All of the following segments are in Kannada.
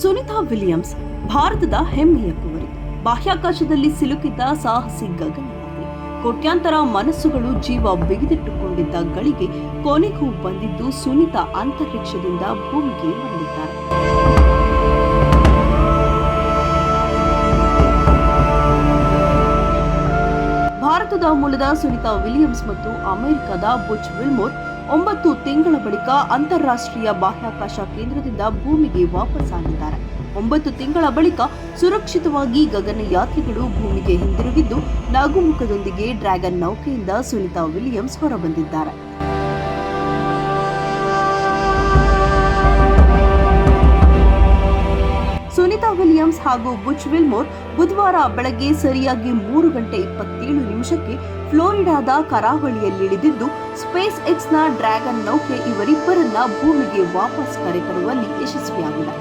ಸುನಿತಾ ವಿಲಿಯಮ್ಸ್ ಭಾರತದ ಹೆಮ್ಮೆಯ ಕುವರಿ ಬಾಹ್ಯಾಕಾಶದಲ್ಲಿ ಸಿಲುಕಿದ್ದ ಸಾಹಸಿ ಗಗನಯಾತ್ರಿ. ಕೋಟ್ಯಾಂತರ ಮನಸ್ಸುಗಳು ಜೀವ ಬಿಗಿದಿಟ್ಟುಕೊಂಡಿದ್ದ ಗಳಿಗೆ ಕೊನೆಗೂ ಬಂದಿದ್ದು ಸುನಿತಾ ಅಂತರಿಕ್ಷದಿಂದ ಭೂಮಿಗೆ ಬಂದಿದ್ದಾರೆ. ಭಾರತದ ಮೂಲದ ಸುನಿತಾ ವಿಲಿಯಮ್ಸ್ ಮತ್ತು ಅಮೆರಿಕದ ಬುಚ್ ವಿಲ್ಮೋರ್ ಒಂಬತ್ತು ತಿಂಗಳ ಬಳಿಕ ಅಂತಾರಾಷ್ಟ್ರೀಯ ಬಾಹ್ಯಾಕಾಶ ಕೇಂದ್ರದಿಂದ ಭೂಮಿಗೆ ವಾಪಸ್ಸಾಗಿದ್ದಾರೆ ಒಂಬತ್ತು ತಿಂಗಳ ಬಳಿಕ ಸುರಕ್ಷಿತವಾಗಿ ಗಗನಯಾತ್ರಿಗಳು ಭೂಮಿಗೆ ಹಿಂದಿರುಗಿದ್ದು ನಾಗುಮುಖದೊಂದಿಗೆ ಡ್ರ್ಯಾಗನ್ ನೌಕೆಯಿಂದ ಸುನಿತಾ ವಿಲಿಯಮ್ಸ್ ಹೊರಬಂದಿದ್ದಾರೆ. ವಿಲಿಯಮ್ಸ್ ಹಾಗೂ ಬುಚ್ ವಿಲ್ಮೋರ್ ಬುಧವಾರ ಬೆಳಗ್ಗೆ ಸರಿಯಾಗಿ ಮೂರು ಗಂಟೆ ಇಪ್ಪತ್ತೇಳು ನಿಮಿಷಕ್ಕೆ ಫ್ಲೋರಿಡಾದ ಕರಾವಳಿಯಲ್ಲಿಳಿದಿದ್ದು ಸ್ಪೇಸ್ ಎಕ್ಸ್ನ ಡ್ರ್ಯಾಗನ್ ನೌಕೆ ಇವರಿಬ್ಬರನ್ನ ಭೂಮಿಗೆ ವಾಪಸ್ ಕರೆತರುವಲ್ಲಿ ಯಶಸ್ವಿಯಾಗಿದೆ.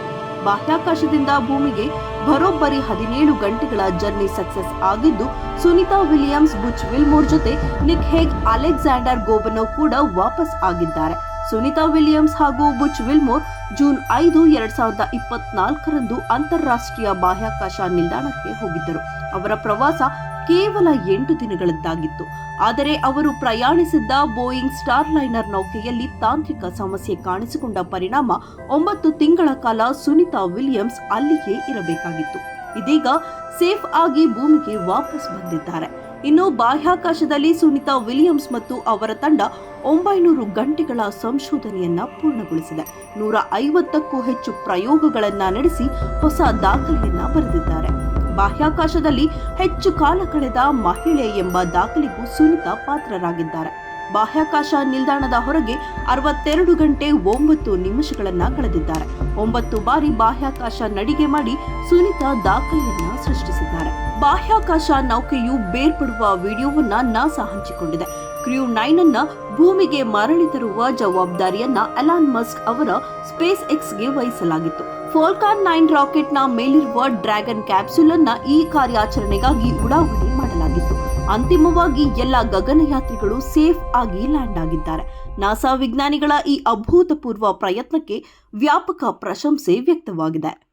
ಬಾಹ್ಯಾಕಾಶದಿಂದ ಭೂಮಿಗೆ ಬರೋಬ್ಬರಿ ಹದಿನೇಳು ಗಂಟೆಗಳ ಜರ್ನಿ ಸಕ್ಸಸ್ ಆಗಿದ್ದು, ಸುನಿತಾ ವಿಲಿಯಮ್ಸ್, ಬುಚ್ ವಿಲ್ಮೋರ್ ಜೊತೆ ನಿಕ್ ಹೇಗ್, ಅಲೆಕ್ಸಾಂಡರ್ ಗೋಬನೋ ಕೂಡ ವಾಪಸ್ ಆಗಿದ್ದಾರೆ. ಸುನಿತಾ ವಿಲಿಯಮ್ಸ್ ಹಾಗೂ ಬುಚ್ ವಿಲ್ಮೋರ್ ಜೂನ್ ಐದು, ಎರಡ್ ಸಾವಿರದ ಇಪ್ಪತ್ನಾಲ್ಕರಂದು ಅಂತಾರಾಷ್ಟ್ರೀಯ ಬಾಹ್ಯಾಕಾಶ ನಿಲ್ದಾಣಕ್ಕೆ ಹೋಗಿದ್ದರು. ಅವರ ಪ್ರವಾಸ ಕೇವಲ ಎಂಟು ದಿನಗಳದ್ದಾಗಿತ್ತು. ಆದರೆ ಅವರು ಪ್ರಯಾಣಿಸಿದ್ದ ಬೋಯಿಂಗ್ ಸ್ಟಾರ್ ಲೈನರ್ ನೌಕೆಯಲ್ಲಿ ತಾಂತ್ರಿಕ ಸಮಸ್ಯೆ ಕಾಣಿಸಿಕೊಂಡ ಪರಿಣಾಮ ಒಂಬತ್ತು ತಿಂಗಳ ಕಾಲ ಸುನಿತಾ ವಿಲಿಯಮ್ಸ್ ಅಲ್ಲಿಯೇ ಇರಬೇಕಾಗಿತ್ತು. ಇದೀಗ ಸೇಫ್ ಆಗಿ ಭೂಮಿಗೆ ವಾಪಸ್ ಬಂದಿದ್ದಾರೆ. ಇನ್ನು ಬಾಹ್ಯಾಕಾಶದಲ್ಲಿ ಸುನಿತಾ ವಿಲಿಯಮ್ಸ್ ಮತ್ತು ಅವರ ತಂಡ ಒಂಬೈನೂರು ಗಂಟೆಗಳ ಸಂಶೋಧನೆಯನ್ನ ಪೂರ್ಣಗೊಳಿಸಿದೆ. ನೂರ ಐವತ್ತಕ್ಕೂ ಹೆಚ್ಚು ಪ್ರಯೋಗಗಳನ್ನ ನಡೆಸಿ ಹೊಸ ದಾಖಲೆಯನ್ನ ಬರೆದಿದ್ದಾರೆ. ಬಾಹ್ಯಾಕಾಶದಲ್ಲಿ ಹೆಚ್ಚು ಕಾಲ ಕಳೆದ ಮಹಿಳೆ ಎಂಬ ದಾಖಲೆಗೂ ಸುನಿತಾ ಪಾತ್ರರಾಗಿದ್ದಾರೆ. ಬಾಹ್ಯಾಕಾಶ ನಿಲ್ದಾಣದ ಹೊರಗೆ ಅರವತ್ತೆರಡು ಗಂಟೆ ಒಂಬತ್ತು ನಿಮಿಷಗಳನ್ನ ಕಳೆದಿದ್ದಾರೆ. ಒಂಬತ್ತು ಬಾರಿ ಬಾಹ್ಯಾಕಾಶ ನಡಿಗೆ ಮಾಡಿ ಸುನಿತಾ ದಾಖಲೆಯನ್ನ ಸೃಷ್ಟಿಸಿದ್ದಾರೆ. ಬಾಹ್ಯಾಕಾಶ ನೌಕೆಯು ಬೇರ್ಪಡುವ ವಿಡಿಯೋವನ್ನ ನಾಸಾ ಹಂಚಿಕೊಂಡಿದೆ. ಕ್ರ್ಯೂ ನೈನ್ ಅನ್ನ ಭೂಮಿಗೆ ಮರಳಿ ತರುವ ಜವಾಬ್ದಾರಿಯನ್ನ ಅಲಾನ್ ಮಸ್ಕ್ ಅವರ ಸ್ಪೇಸ್ ಎಕ್ಸ್ಗೆ ವಹಿಸಲಾಗಿತ್ತು. ಫೋಲ್ಕಾನ್ ನೈನ್ ರಾಕೆಟ್ನ ಮೇಲಿರುವ ಡ್ರ್ಯಾಗನ್ ಕ್ಯಾಪ್ಸುಲ್ ಅನ್ನ ಈ ಕಾರ್ಯಾಚರಣೆಗಾಗಿ ಉಡಾವಣೆ ಮಾಡಲಾಗಿತ್ತು. ಅಂತಿಮವಾಗಿ ಎಲ್ಲ ಗಗನಯಾತ್ರಿಗಳು ಸೇಫ್ ಆಗಿ ಲ್ಯಾಂಡ್ ಆಗಿದ್ದಾರೆ. ನಾಸಾ ವಿಜ್ಞಾನಿಗಳ ಈ ಅಭೂತಪೂರ್ವ ಪ್ರಯತ್ನಕ್ಕೆ ವ್ಯಾಪಕ ಪ್ರಶಂಸೆ ವ್ಯಕ್ತವಾಗಿದೆ.